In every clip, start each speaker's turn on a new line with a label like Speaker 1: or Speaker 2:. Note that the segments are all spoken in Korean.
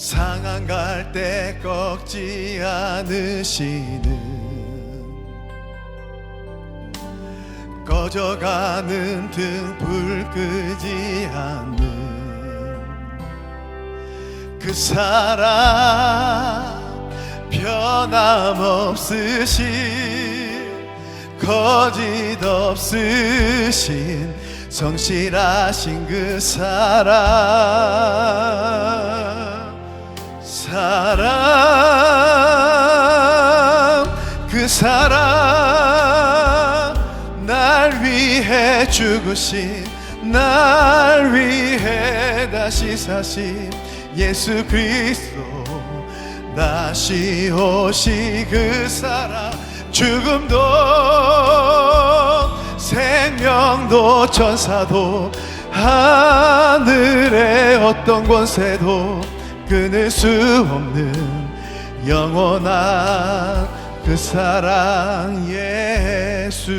Speaker 1: 상한 갈 때 꺾지 않으시는. 꺼져가는 등 불 끄지 않는. 그 사랑 변함없으신 거짓 없으신 성실하신 그 사랑 사랑 그 사랑 날 위해 죽으신 날 위해 다시 사신 예수 그리스도. 다시 오시 그 사랑 죽음도 생명도 천사도 하늘의 어떤 권세도 끊을 수 없는 영원한 그 사랑 예수.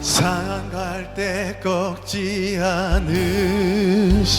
Speaker 1: 상한 갈때 꺾지 않으시는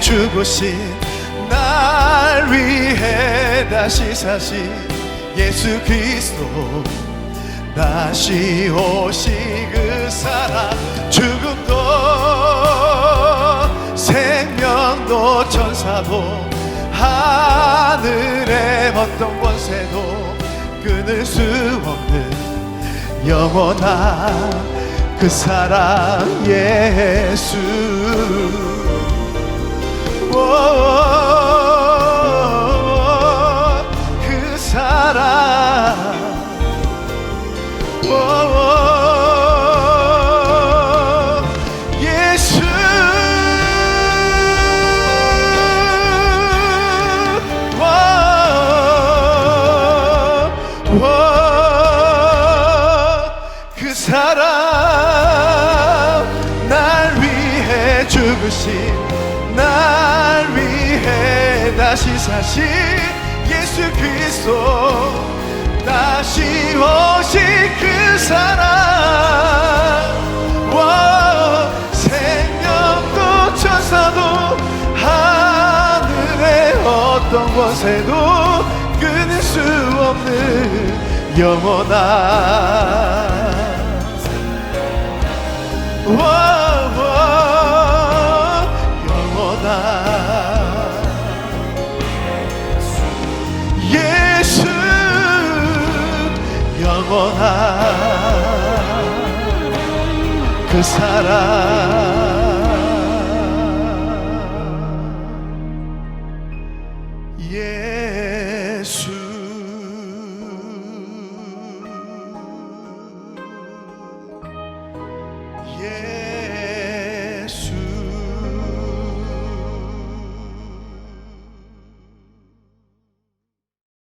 Speaker 1: 죽으신 날 위해 다시 사신 예수 그리스도. 다시 오시 그 사랑. 죽음도 생명도 천사도 하늘의 어떤 권세도 끊을 수 없는 영원한 그 사랑 예수 죽으신 날 위해 다시 사신 예수 그리스도 다시 오신 그 사랑. 와 생명도 천사도 하늘의 어떤 권세도 끊을 수 없는 영원한. 와, 와, 영원한 그 사랑 예수. 예수